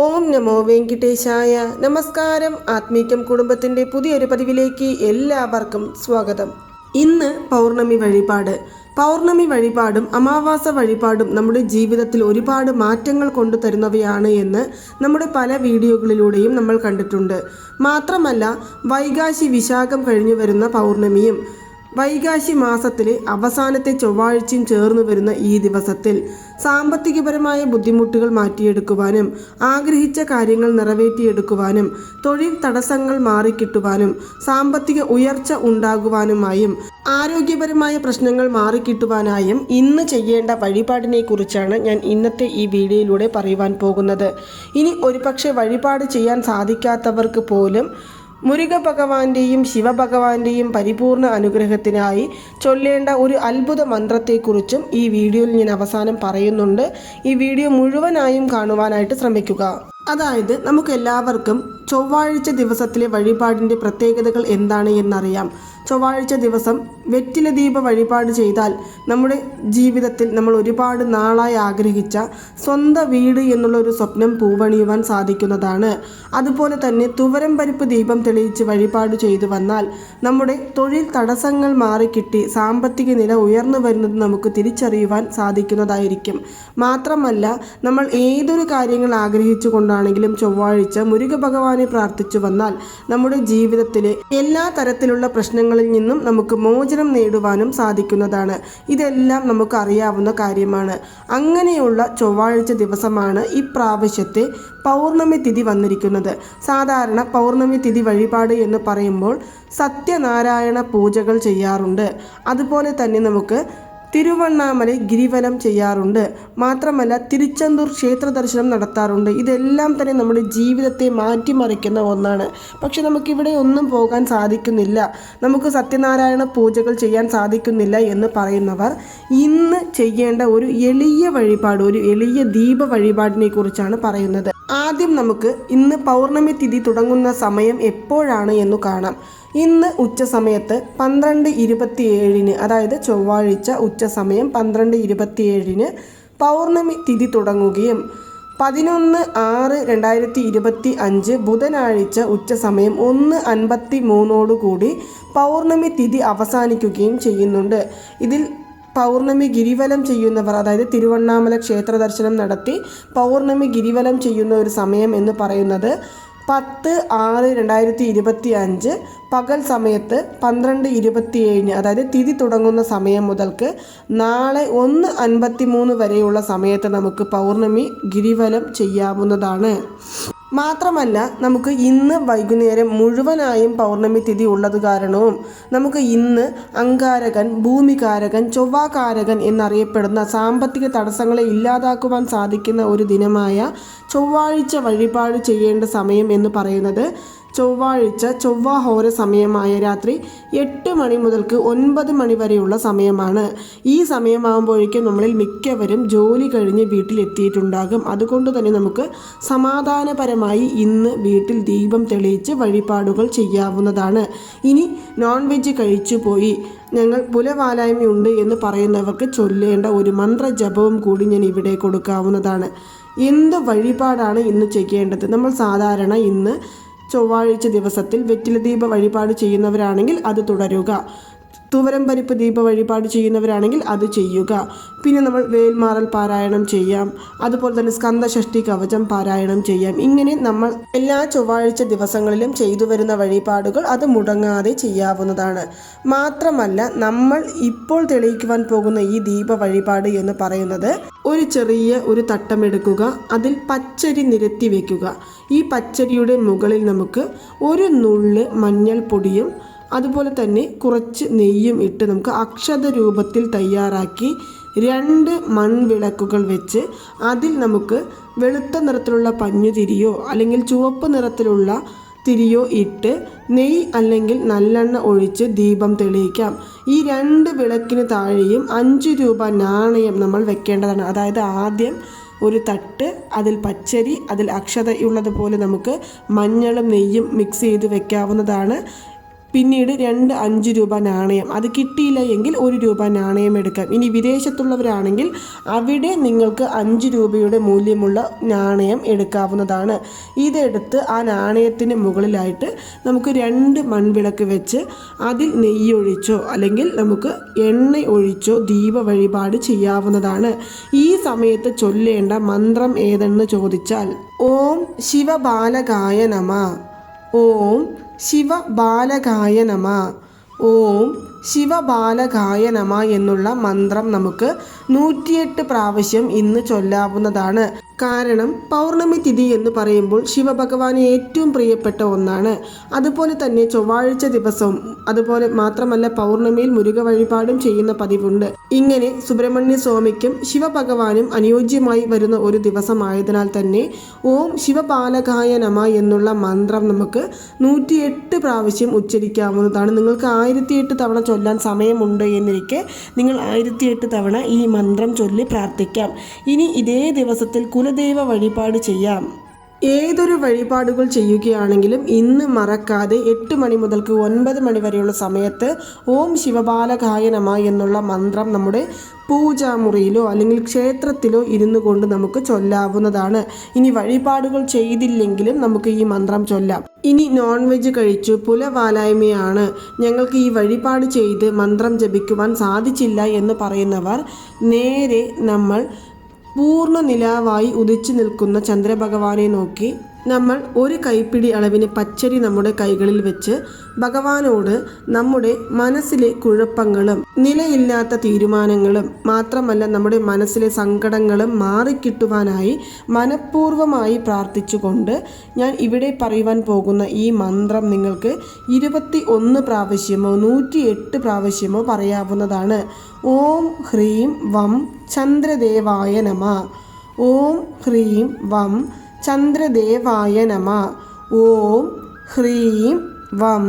ഓം നമോ വെങ്കിട്ടേശായ. നമസ്കാരം. ആത്മീക്യം കുടുംബത്തിന്റെ പുതിയൊരു പതിവിലേക്ക് എല്ലാവർക്കും സ്വാഗതം. ഇന്ന് പൗർണമി വഴിപാട്. പൗർണമി വഴിപാടും അമാവാസ വഴിപാടും നമ്മുടെ ജീവിതത്തിൽ ഒരുപാട് മാറ്റങ്ങൾ കൊണ്ടുതരുന്നവയാണ് എന്ന് നമ്മുടെ പല വീഡിയോകളിലൂടെയും നമ്മൾ കണ്ടിട്ടുണ്ട്. മാത്രമല്ല വൈകാശി വിശാഖം കഴിഞ്ഞു വരുന്ന പൗർണമിയും വൈകാശി മാസത്തിലെ അവസാനത്തെ ചൊവ്വാഴ്ചയും ചേർന്നു വരുന്ന ഈ ദിവസത്തിൽ സാമ്പത്തികപരമായ ബുദ്ധിമുട്ടുകൾ മാറ്റിയെടുക്കുവാനും ആഗ്രഹിച്ച കാര്യങ്ങൾ നിറവേറ്റിയെടുക്കുവാനും തൊഴിൽ തടസ്സങ്ങൾ മാറിക്കിട്ടുവാനും സാമ്പത്തിക ഉയർച്ച ഉണ്ടാകുവാനുമായും ആരോഗ്യപരമായ പ്രശ്നങ്ങൾ മാറിക്കിട്ടുവാനായും ഇന്ന് ചെയ്യേണ്ട വഴിപാടിനെ കുറിച്ചാണ് ഞാൻ ഇന്നത്തെ ഈ വീഡിയോയിലൂടെ പറയുവാൻ പോകുന്നത്. ഇനി ഒരുപക്ഷെ വഴിപാട് ചെയ്യാൻ സാധിക്കാത്തവർക്ക് പോലും മുരുക ഭഗവാന്റെയും ശിവഭഗവാന്റെയും പരിപൂർണ അനുഗ്രഹത്തിനായി ചൊല്ലേണ്ട ഒരു അത്ഭുത മന്ത്രത്തെക്കുറിച്ചും ഈ വീഡിയോയിൽ ഞാൻ അവസാനം പറയുന്നുണ്ട്. ഈ വീഡിയോ മുഴുവനായും കാണുവാനായിട്ട് ശ്രമിക്കുക. അതായത് നമുക്ക് എല്ലാവർക്കും ചൊവ്വാഴ്ച ദിവസത്തിലെ വഴിപാടിന്റെ പ്രത്യേകതകൾ എന്താണ് എന്നറിയാം. ചൊവ്വാഴ്ച ദിവസം വെറ്റില ദീപ വഴിപാട് ചെയ്താൽ നമ്മുടെ ജീവിതത്തിൽ നമ്മൾ ഒരുപാട് നാളായി ആഗ്രഹിച്ച സ്വന്തം വീട് എന്നുള്ള ഒരു സ്വപ്നം പൂവണിയുവാൻ സാധിക്കുന്നതാണ്. അതുപോലെ തന്നെ തുവരം പരിപ്പ് ദീപം തെളിയിച്ച് വഴിപാട് ചെയ്തു വന്നാൽ നമ്മുടെ തൊഴിൽ തടസ്സങ്ങൾ മാറിക്കിട്ടി സാമ്പത്തിക നില ഉയർന്നു വരുന്നത് നമുക്ക് തിരിച്ചറിയുവാൻ സാധിക്കുന്നതായിരിക്കും. മാത്രമല്ല നമ്മൾ ഏതൊരു കാര്യങ്ങൾ ആഗ്രഹിച്ചു കൊണ്ടാണെങ്കിലും ചൊവ്വാഴ്ച മുരുക ഭഗവാനെ പ്രാർത്ഥിച്ചു വന്നാൽ നമ്മുടെ ജീവിതത്തിലെ എല്ലാ തരത്തിലുള്ള പ്രശ്നങ്ങളിൽ നിന്നും നമുക്ക് മോചനം നേടുവാനും സാധിക്കുന്നതാണ്. ഇതെല്ലാം നമുക്ക് അറിയാവുന്ന കാര്യമാണ്. അങ്ങനെയുള്ള ചൊവ്വാഴ്ച ദിവസമാണ് ഈ പ്രാവശ്യത്തെ പൗർണമി തിഥി വന്നിരിക്കുന്നത്. സാധാരണ പൗർണമി തിഥി വഴിപാട് എന്ന് പറയുമ്പോൾ സത്യനാരായണ പൂജകൾ ചെയ്യാറുണ്ട്. അതുപോലെ തന്നെ നമുക്ക് തിരുവണ്ണാമല ഗിരിവനം ചെയ്യാറുണ്ട്. മാത്രമല്ല തിരുച്ചെന്തൂർ ക്ഷേത്ര ദർശനം നടത്താറുണ്ട്. ഇതെല്ലാം തന്നെ നമ്മുടെ ജീവിതത്തെ മാറ്റിമറിക്കുന്ന ഒന്നാണ്. പക്ഷെ നമുക്കിവിടെ ഒന്നും പോകാൻ സാധിക്കുന്നില്ല. നമുക്ക് സത്യനാരായണ പൂജകൾ ചെയ്യാൻ സാധിക്കുന്നില്ല എന്ന് പറയുന്നവർ ഇന്ന് ചെയ്യേണ്ട ഒരു എളിയ വഴിപാട് ഒരു എളിയ ദീപ വഴിപാടിനെ കുറിച്ചാണ് പറയുന്നത്. ആദ്യം നമുക്ക് ഇന്ന് പൗർണമി തിഥി തുടങ്ങുന്ന സമയം എപ്പോഴാണ് എന്ന് കാണാം. ഇന്ന് ഉച്ച സമയത്ത് പന്ത്രണ്ട് ഇരുപത്തിയേഴിന് അതായത് ചൊവ്വാഴ്ച ഉച്ച സമയം പന്ത്രണ്ട് ഇരുപത്തിയേഴിന് പൗർണമി തിഥി തുടങ്ങുകയും പതിനൊന്ന് ആറ് രണ്ടായിരത്തി ഇരുപത്തി അഞ്ച് ബുധനാഴ്ച ഉച്ച സമയം ഒന്ന് അൻപത്തി മൂന്നോടുകൂടി പൗർണമി തിഥി അവസാനിക്കുകയും ചെയ്യുന്നുണ്ട്. ഇതിൽ പൗർണമി ഗിരിവലം ചെയ്യുന്നവർ അതായത് തിരുവണ്ണാമല ക്ഷേത്ര ദർശനം നടത്തി പൗർണമി ഗിരിവലം ചെയ്യുന്ന ഒരു സമയം എന്ന് പറയുന്നത് പത്ത് ആറ് രണ്ടായിരത്തി ഇരുപത്തി അഞ്ച് പകൽ സമയത്ത് പന്ത്രണ്ട് ഇരുപത്തിയേഴിന് അതായത് തിഥി തുടങ്ങുന്ന സമയം മുതൽക്ക് നാളെ ഒന്ന് അൻപത്തി മൂന്ന് വരെയുള്ള സമയത്ത് നമുക്ക് പൗർണമി ഗിരിവലം ചെയ്യാവുന്നതാണ്. മാത്രമല്ല നമുക്ക് ഇന്ന് വൈകുന്നേരം മുഴുവനായും പൗർണമി തിഥി ഉള്ളത് കാരണവും നമുക്ക് ഇന്ന് അങ്കാരകൻ ഭൂമികാരകൻ ചൊവ്വാകാരകൻ എന്നറിയപ്പെടുന്ന സാമ്പത്തിക തടസ്സങ്ങളെ ഇല്ലാതാക്കുവാൻ സാധിക്കുന്ന ഒരു ദിനമായ ചൊവ്വാഴ്ച വഴിപാട് ചെയ്യേണ്ട സമയം എന്ന് പറയുന്നത് ചൊവ്വാഴ്ച ചൊവ്വാഹോര സമയമായ രാത്രി എട്ട് മണി മുതൽക്ക് ഒൻപത് മണി വരെയുള്ള സമയമാണ്. ഈ സമയമാകുമ്പോഴേക്കും നമ്മളിൽ മിക്കവരും ജോലി കഴിഞ്ഞ് വീട്ടിലെത്തിയിട്ടുണ്ടാകും. അതുകൊണ്ട് തന്നെ നമുക്ക് സമാധാനപരമായി ഇന്ന് വീട്ടിൽ ദീപം തെളിയിച്ച് വഴിപാടുകൾ ചെയ്യാവുന്നതാണ്. ഇനി നോൺ വെജ് കഴിച്ചു പോയി ഞങ്ങൾ പുലവാലായ്മയുണ്ട് എന്ന് പറയുന്നവർക്ക് ചൊല്ലേണ്ട ഒരു മന്ത്രജപവും കൂടി ഞാൻ ഇവിടെ കൊടുക്കാവുന്നതാണ്. എന്ത് വഴിപാടാണ് ഇന്ന് ചെയ്യേണ്ടത്? നമ്മൾ സാധാരണ ഇന്ന് ചൊവ്വാഴ്ച ദിവസത്തിൽ വെറ്റില ദീപ വഴിപാട് ചെയ്യുന്നവരാണെങ്കിൽ അത് തുടരുക. തുവരം പരിപ്പ് ദീപ വഴിപാട് ചെയ്യുന്നവരാണെങ്കിൽ അത് ചെയ്യുക. പിന്നെ നമ്മൾ വേൽമാറൽ പാരായണം ചെയ്യാം. അതുപോലെ തന്നെ സ്കന്ദഷഷ്ടി കവചം പാരായണം ചെയ്യാം. ഇങ്ങനെ നമ്മൾ എല്ലാ ചൊവ്വാഴ്ച ദിവസങ്ങളിലും ചെയ്തു വരുന്ന വഴിപാടുകൾ അത് മുടങ്ങാതെ ചെയ്യാവുന്നതാണ്. മാത്രമല്ല നമ്മൾ ഇപ്പോൾ തെളിയിക്കുവാൻ പോകുന്ന ഈ ദീപ വഴിപാട് എന്ന് പറയുന്നത് ഒരു ചെറിയ ഒരു തട്ടമെടുക്കുക അതിൽ പച്ചരി നിരത്തി വയ്ക്കുക ഈ പച്ചരിയുടെ മുകളിൽ നമുക്ക് ഒരു നുള്ള് മഞ്ഞൾപ്പൊടിയും അതുപോലെ തന്നെ കുറച്ച് നെയ്യും ഇട്ട് നമുക്ക് അക്ഷത രൂപത്തിൽ തയ്യാറാക്കി രണ്ട് മൺവിളക്കുകൾ വെച്ച് അതിൽ നമുക്ക് വെളുത്ത നിറത്തിലുള്ള പഞ്ഞുതിരിയോ അല്ലെങ്കിൽ ചുവപ്പ് നിറത്തിലുള്ള തിരിയോ ഇട്ട് നെയ്യ് അല്ലെങ്കിൽ നല്ലെണ്ണ ഒഴിച്ച് ദീപം തെളിയിക്കാം. ഈ രണ്ട് വിളക്കിന് താഴെയും അഞ്ച് രൂപ നാണയം നമ്മൾ വെക്കേണ്ടതാണ്. അതായത് ആദ്യം ഒരു തട്ട് അതിൽ പച്ചരി അതിൽ അക്ഷതയുള്ളതുപോലെ നമുക്ക് മഞ്ഞളും നെയ്യും മിക്സ് ചെയ്ത് വെക്കാവുന്നതാണ്. പിന്നീട് രണ്ട് അഞ്ച് രൂപ നാണയം. അത് കിട്ടിയില്ല എങ്കിൽ ഒരു രൂപ നാണയം എടുക്കാം. ഇനി വിദേശത്തുള്ളവരാണെങ്കിൽ അവിടെ നിങ്ങൾക്ക് അഞ്ച് രൂപയുടെ മൂല്യമുള്ള നാണയം എടുക്കാവുന്നതാണ്. ഇതെടുത്ത് ആ നാണയത്തിന് മുകളിലായിട്ട് നമുക്ക് രണ്ട് മൺവിളക്ക് വെച്ച് അതിൽ നെയ്യൊഴിച്ചോ അല്ലെങ്കിൽ നമുക്ക് എണ്ണ ഒഴിച്ചോ ദീപ വഴിപാട് ചെയ്യാവുന്നതാണ്. ഈ സമയത്ത് ചൊല്ലേണ്ട മന്ത്രം ഏതെന്ന് ചോദിച്ചാൽ ഓം ശിവബാലകായ നമ. ഓം ശിവബാലകായ നമ. ഓം ശിവബാലകായ നമ എന്നുള്ള മന്ത്രം നമുക്ക് നൂറ്റിയെട്ട് പ്രാവശ്യം ഇന്ന് ചൊല്ലാവുന്നതാണ്. കാരണം പൗർണമി തിഥി എന്ന് പറയുമ്പോൾ ശിവഭഗവാന് ഏറ്റവും പ്രിയപ്പെട്ട ഒന്നാണ്. അതുപോലെ തന്നെ ചൊവ്വാഴ്ച ദിവസവും അതുപോലെ മാത്രമല്ല പൗർണമിയിൽ മുരുക വഴിപാടും ചെയ്യുന്ന പതിവുണ്ട്. ഇങ്ങനെ സുബ്രഹ്മണ്യ സ്വാമിക്കും ശിവഭഗവാനും അനുയോജ്യമായി വരുന്ന ഒരു ദിവസമായതിനാൽ തന്നെ ഓം ശിവപാലകായ നമ എന്നുള്ള മന്ത്രം നമുക്ക് നൂറ്റിയെട്ട് പ്രാവശ്യം ഉച്ചരിക്കാവുന്നതാണ്. നിങ്ങൾക്ക് ആയിരത്തിയെട്ട് തവണ ചൊല്ലാൻ സമയമുണ്ട് എന്നിരിക്കെ നിങ്ങൾ ആയിരത്തിയെട്ട് തവണ ഈ മന്ത്രം ചൊല്ലി പ്രാർത്ഥിക്കാം. ഇനി ഇതേ ദിവസത്തിൽ കുലദൈവ വഴിപാട് ചെയ്യാം. ഏതൊരു വഴിപാടുകൾ ചെയ്യുകയാണെങ്കിലും ഇന്ന് മറക്കാതെ എട്ട് മണി മുതൽക്ക് ഒൻപത് മണി വരെയുള്ള സമയത്ത് ഓം ശിവബാലകായ നമ എന്നുള്ള മന്ത്രം നമ്മുടെ പൂജാമുറിയിലോ അല്ലെങ്കിൽ ക്ഷേത്രത്തിലോ ഇരുന്നു കൊണ്ട് നമുക്ക് ചൊല്ലാവുന്നതാണ്. ഇനി വഴിപാടുകൾ ചെയ്തില്ലെങ്കിലും നമുക്ക് ഈ മന്ത്രം ചൊല്ലാം. ഇനി നോൺ വെജ് കഴിച്ചു പുലവാലായ്മയാണ്. ഞങ്ങൾക്ക് ഈ വഴിപാട് ചെയ്ത് മന്ത്രം ജപിക്കുവാൻ സാധിച്ചില്ല എന്ന് പറയുന്നവർ നേരെ നമ്മൾ പൂർണ നിലാവായി ഉദിച്ചു നിൽക്കുന്ന ചന്ദ്രഭഗവാനെ നോക്കി നമ്മൾ ഒരു കൈപ്പിടി അളവിന് പച്ചരി നമ്മുടെ കൈകളിൽ വെച്ച് ഭഗവാനോട് നമ്മുടെ മനസ്സിലെ കുഴപ്പങ്ങളും നിലയില്ലാത്ത തീരുമാനങ്ങളും മാത്രമല്ല നമ്മുടെ മനസ്സിലെ സങ്കടങ്ങളും മാറിക്കിട്ടുവാനായി മനഃപൂർവമായി പ്രാർത്ഥിച്ചുകൊണ്ട് ഞാൻ ഇവിടെ പറയുവാൻ പോകുന്ന ഈ മന്ത്രം നിങ്ങൾക്ക് ഇരുപത്തി ഒന്ന് പ്രാവശ്യമോ നൂറ്റി എട്ട് പ്രാവശ്യമോ പറയാവുന്നതാണ്. ഓം ഹ്രീം വം ചന്ദ്രദേവായ നമ. ഓം ഹ്രീം വം ചന്ദ്രദേവായ നമ. ഓം ഹ്രീം വം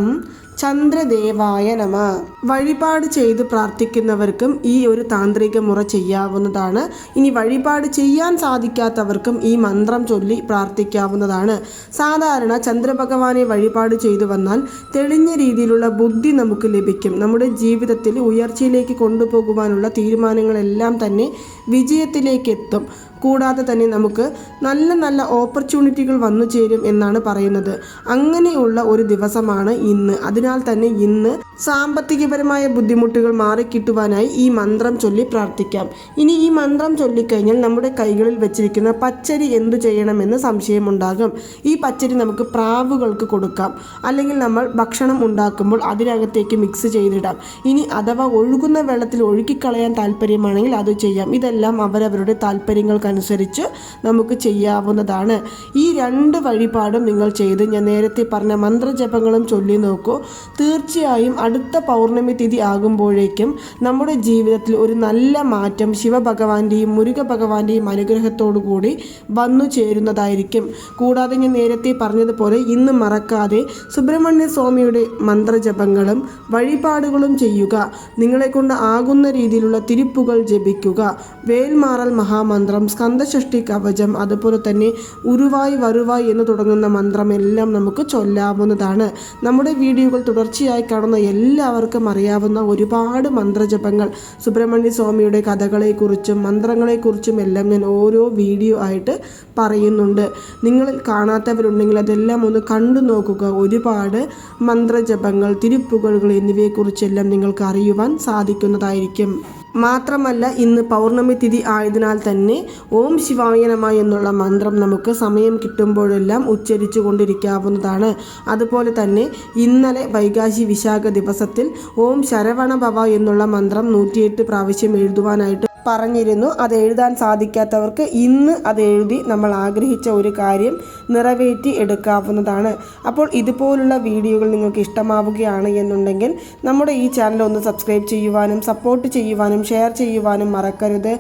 ചന്ദ്രദേവായ നമ. വഴിപാട് ചെയ്ത് പ്രാർത്ഥിക്കുന്നവർക്കും ഈ ഒരു താന്ത്രിക മുറ ചെയ്യാവുന്നതാണ്. ഇനി വഴിപാട് ചെയ്യാൻ സാധിക്കാത്തവർക്കും ഈ മന്ത്രം ചൊല്ലി പ്രാർത്ഥിക്കാവുന്നതാണ്. സാധാരണ ചന്ദ്രഭഗവാനെ വഴിപാട് ചെയ്തു വന്നാൽ തെളിഞ്ഞ രീതിയിലുള്ള ബുദ്ധി നമുക്ക് ലഭിക്കും. നമ്മുടെ ജീവിതത്തിൽ ഉയർച്ചയിലേക്ക് കൊണ്ടുപോകുവാനുള്ള തീരുമാനങ്ങളെല്ലാം തന്നെ വിജയത്തിലേക്ക് എത്തും കൂടാതെ തന്നെ നമുക്ക് നല്ല നല്ല ഓപ്പർച്യൂണിറ്റികൾ വന്നു ചേരും എന്നാണ് പറയുന്നത്. അങ്ങനെയുള്ള ഒരു ദിവസമാണ് ഇന്ന്. അതിനാൽ തന്നെ ഇന്ന് സാമ്പത്തികപരമായ ബുദ്ധിമുട്ടുകൾ മാറിക്കിട്ടുവാനായി ഈ മന്ത്രം ചൊല്ലി പ്രാർത്ഥിക്കാം. ഇനി ഈ മന്ത്രം ചൊല്ലിക്കഴിഞ്ഞാൽ നമ്മുടെ കൈകളിൽ വെച്ചിരിക്കുന്ന പച്ചരി എന്തു ചെയ്യണമെന്ന് സംശയമുണ്ടാകും. ഈ പച്ചരി നമുക്ക് പ്രാവുകൾക്ക് കൊടുക്കാം. അല്ലെങ്കിൽ നമ്മൾ ഭക്ഷണം ഉണ്ടാക്കുമ്പോൾ അതിനകത്തേക്ക് മിക്സ് ചെയ്തിടാം. ഇനി അഥവാ ഒഴുകുന്ന വെള്ളത്തിൽ ഒഴുക്കിക്കളയാൻ താല്പര്യമാണെങ്കിൽ അത് ചെയ്യാം. ഇതെല്ലാം അവരവരുടെ താല്പര്യങ്ങൾക്കനുസരിച്ച് നമുക്ക് ചെയ്യാവുന്നതാണ്. ഈ രണ്ട് വഴിപാടും നിങ്ങൾ ചെയ്ത് ഞാൻ നേരത്തെ പറഞ്ഞ മന്ത്രജപങ്ങളും ചൊല്ലി നോക്കൂ. തീർച്ചയായും അടുത്ത പൗർണമി തിഥി ആകുമ്പോഴേക്കും നമ്മുടെ ജീവിതത്തിൽ ഒരു നല്ല മാറ്റം ശിവഭഗവാന്റെയും മുരുക ഭഗവാന്റെയും അനുഗ്രഹത്തോടു കൂടി വന്നു ചേരുന്നതായിരിക്കും. കൂടാതെ ഞാൻ നേരത്തെ പറഞ്ഞതുപോലെ ഇന്ന് മറക്കാതെ സുബ്രഹ്മണ്യ സ്വാമിയുടെ മന്ത്രജപങ്ങളും വഴിപാടുകളും ചെയ്യുക. നിങ്ങളെ കൊണ്ട് ആകുന്ന രീതിയിലുള്ള തിരുപ്പുകൾ ജപിക്കുക. വേൽമാറൽ മഹാമന്ത്രം സ്കന്ധഷ്ടി കവചം അതുപോലെ തന്നെ ഉരുവായി വരുവായി എന്ന് തുടങ്ങുന്ന മന്ത്രമെല്ലാം നമുക്ക് ചൊല്ലാവുന്നതാണ്. നമ്മുടെ വീഡിയോകൾ തുടർച്ചയായി കാണുന്ന എല്ലാവർക്കും അറിയാവുന്ന ഒരുപാട് മന്ത്രജപങ്ങൾ. സുബ്രഹ്മണ്യ സ്വാമിയുടെ കഥകളെക്കുറിച്ചും മന്ത്രങ്ങളെക്കുറിച്ചും എല്ലാം ഞാൻ ഓരോ വീഡിയോ ആയിട്ട് പറയുന്നുണ്ട്. നിങ്ങൾ കാണാത്തവരുണ്ടെങ്കിൽ അതെല്ലാം ഒന്ന് കണ്ടു നോക്കുക. ഒരുപാട് മന്ത്രജപങ്ങൾ തിരുപ്പുകഴുകൾ എന്നിവയെക്കുറിച്ചെല്ലാം നിങ്ങൾക്ക് അറിയുവാൻ സാധിക്കുന്നതായിരിക്കും. മാത്രമല്ല ഇന്ന് പൗർണമി തിഥി ആയതിനാൽ തന്നെ ഓം ശിവായ നമ എന്നുള്ള മന്ത്രം നമുക്ക് സമയം കിട്ടുമ്പോഴെല്ലാം ഉച്ചരിച്ചു കൊണ്ടിരിക്കാവുന്നതാണ്. അതുപോലെ തന്നെ ഇന്നലെ വൈകാശി വിശാഖ ദിവസത്തിൽ ഓം ശരവണ ഭവ എന്നുള്ള മന്ത്രം നൂറ്റിയെട്ട് പ്രാവശ്യം എഴുതുവാനായിട്ട് പറഞ്ഞിരുന്നു. അത് എഴുതാൻ സാധിക്കാത്തവർക്ക് ഇന്ന് അത് എഴുതി നമ്മൾ ആഗ്രഹിച്ച ഒരു കാര്യം നിറവേറ്റി എടുക്കാവുന്നതാണ്. അപ്പോൾ ഇതുപോലുള്ള വീഡിയോകൾ നിങ്ങൾക്ക് ഇഷ്ടമാവുകയാണ് എന്നുണ്ടെങ്കിൽ നമ്മുടെ ഈ ചാനൽ ഒന്ന് സബ്സ്ക്രൈബ് ചെയ്യുവാനും സപ്പോർട്ട് ചെയ്യുവാനും ഷെയർ ചെയ്യുവാനും മറക്കരുത്.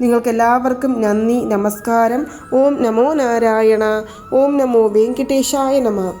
നിങ്ങൾക്കെല്ലാവർക്കും നന്ദി നമസ്കാരം. ഓം നമോ നാരായണ. ഓം നമോ വെങ്കിട്ടേശായ നമ.